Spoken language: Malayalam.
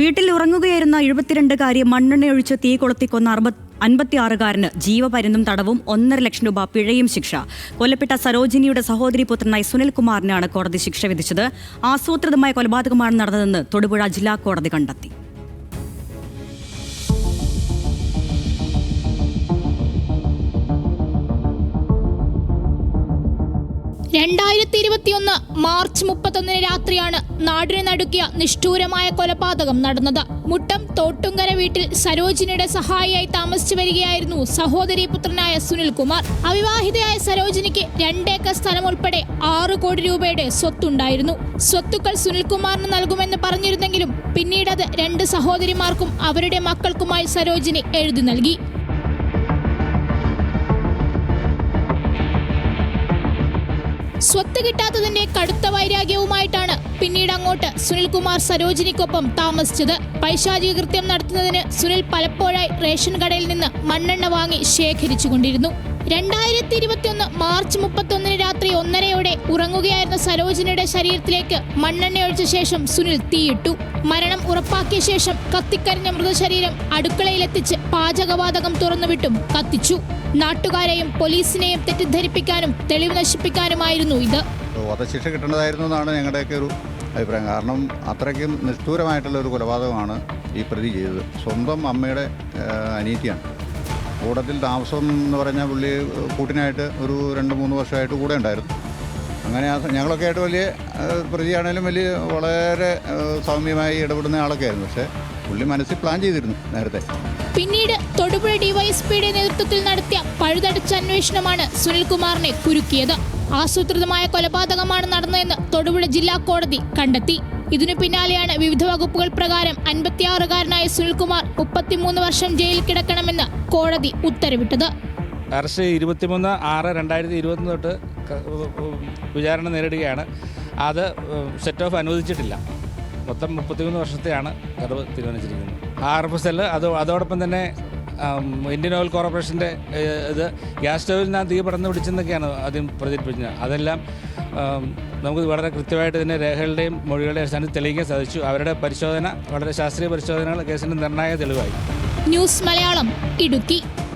വീട്ടിൽ ഉറങ്ങുകയായിരുന്ന എഴുപത്തിരണ്ടുകാരി മണ്ണെണ്ണയൊഴിച്ച് തീ കൊളുത്തിക്കൊന്ന അറുപത്തി അൻപത്തിയാറുകാരന് ജീവപര്യന്തം തടവും ഒന്നര ലക്ഷം രൂപ പിഴയും ശിക്ഷ. കൊല്ലപ്പെട്ട സരോജിനിയുടെ സഹോദരി പുത്രനായി സുനിൽകുമാറിനാണ് കോടതി ശിക്ഷ വിധിച്ചത്. ആസൂത്രിതമായ കൊലപാതകമാണ് നടന്നതെന്ന് തൊടുപുഴ ജില്ലാ കോടതി കണ്ടെത്തി. രണ്ടായിരത്തി ഇരുപത്തിയൊന്ന് മാർച്ച് മുപ്പത്തൊന്നിന് രാത്രിയാണ് നാടിനെ നടുക്കിയ നിഷ്ഠൂരമായ കൊലപാതകം നടന്നത്. മുട്ടം തോട്ടുങ്കര വീട്ടിൽ സരോജിനിയുടെ സഹായിയായി താമസിച്ചു വരികയായിരുന്നു സഹോദരി പുത്രനായ സുനിൽകുമാർ. അവിവാഹിതയായ സരോജിനിക്ക് രണ്ടേക്കർ സ്ഥലം ഉൾപ്പെടെ ആറ് കോടി രൂപയുടെ സ്വത്തുണ്ടായിരുന്നു. സ്വത്തുക്കൾ സുനിൽകുമാറിന് നൽകുമെന്ന് പറഞ്ഞിരുന്നെങ്കിലും പിന്നീട് അത് രണ്ട് സഹോദരിമാർക്കും അവരുടെ മക്കൾക്കുമായി സരോജിനി എഴുതി നൽകി. സ്വത്ത് കിട്ടാത്തതിന്റെ കടുത്ത വൈരാഗ്യവുമായിട്ടാണ് പിന്നീട് അങ്ങോട്ട് സുനിൽകുമാർ സരോജിനിക്കൊപ്പം താമസിച്ചത്. പൈശാചിക കൃത്യം നടത്തുന്നതിന് സുനിൽ പലപ്പോഴായി റേഷൻ കടയിൽ നിന്ന് മണ്ണെണ്ണ വാങ്ങി ശേഖരിച്ചുകൊണ്ടിരുന്നു. രണ്ടായിരത്തി ഇരുപത്തിയൊന്ന് മാർച്ച് മുപ്പത്തൊന്നിന് രാത്രി ഒന്നരയോടെ ഉറങ്ങുകയായിരുന്ന സരോജിനിയുടെ ശരീരത്തിലേക്ക് മണ്ണെണ്ണയൊഴിച്ച ശേഷം സുനിൽ തീയിട്ടു. മരണം ഉറപ്പാക്കിയ ശേഷം കത്തിക്കരിഞ്ഞ മൃതശരീരം അടുക്കളയിലെത്തിച്ച് പാചകവാതകം തുറന്നുവിട്ടും കത്തിച്ചു. നാട്ടുകാരെയും പോലീസിനെയും തെറ്റിദ്ധരിപ്പിക്കാനും തെളിവ് നശിപ്പിക്കാനുമായിരുന്നു ഇത്. വധശിക്ഷ കിട്ടേണ്ടതായിരുന്നു എന്നാണ് ഞങ്ങളുടെയൊക്കെ ഒരു അഭിപ്രായം. കാരണം അത്രയ്ക്കും നിഷ്ഠൂരമായിട്ടുള്ള ഒരു കൊലപാതകമാണ് ഈ പ്രതി ചെയ്തത്. സ്വന്തം അമ്മയുടെ അനീതിയാണ് കൂടത്തിൽ താമസം എന്ന് പറഞ്ഞാൽ പുള്ളി കൂട്ടിനായിട്ട് ഒരു രണ്ട് മൂന്ന് വർഷമായിട്ട് കൂടെ ഉണ്ടായിരുന്നു. അങ്ങനെ ഞങ്ങളൊക്കെ ആയിട്ട് വലിയ പ്രതിയാണേലും വലിയ വളരെ സൗമ്യമായി ഇടപെടുന്ന ആളൊക്കെ ആയിരുന്നു. പക്ഷേ പുള്ളി മനസ്സിൽ പ്ലാൻ ചെയ്തിരുന്നു നേരത്തെ. പിന്നീട് തൊടുപുഴ ഡിവൈഎസ്പിയുടെ നേതൃത്വത്തിൽ നടത്തിയ പഴുതടച്ച അന്വേഷണമാണ് സുനിൽകുമാറിനെ കുരുക്കിയത്. ആസൂത്രിതമായ കൊലപാതകമാണ് നടന്നതെന്ന് തൊടുപുഴ ജില്ലാ കോടതി കണ്ടെത്തി. ഇതിനു പിന്നാലെയാണ് വിവിധ വകുപ്പുകൾ പ്രകാരം അൻപത്തിയാറുകാരനായ സുനിൽകുമാർ മുപ്പത്തിമൂന്ന് വർഷം ജയിലിൽ കിടക്കണമെന്ന് കോടതി ഉത്തരവിട്ടത്. അറസ്റ്റ് ഇരുപത്തിമൂന്ന് ആറ് രണ്ടായിരത്തി ഇരുപത്തൊന്ന് തൊട്ട് വിചാരണ നേരിടുകയാണ്. അത് സെറ്റ് ഓഫ് അനുവദിച്ചിട്ടില്ല. മൊത്തം മുപ്പത്തിമൂന്ന് വർഷത്തെയാണ് കടവ് തീരുമാനിച്ചിരിക്കുന്നത് ആർ എഫ് എസ് എൽ അത് അതോടൊപ്പം തന്നെ ഇന്ത്യൻ ഓയിൽ കോർപ്പറേഷന്റെ ഇത് ഗ്യാസ് സ്റ്റവിൽ നിന്ന് തീ പടർന്ന് പിടിച്ചെന്നൊക്കെയാണ് ആദ്യം പ്രചരിപ്പിച്ചത്. അതെല്ലാം നമുക്ക് വളരെ കൃത്യമായിട്ട് ഇതിന്റെ രേഖകളുടെയും മൊഴികളുടെയും അടിസ്ഥാനത്തിൽ തെളിയിക്കാൻ സാധിച്ചു. അവരുടെ പരിശോധന വളരെ ശാസ്ത്രീയ പരിശോധനകൾ കേസിന്റെ നിർണായക തെളിവായി. ന്യൂസ് മലയാളം ഇടുക്കി.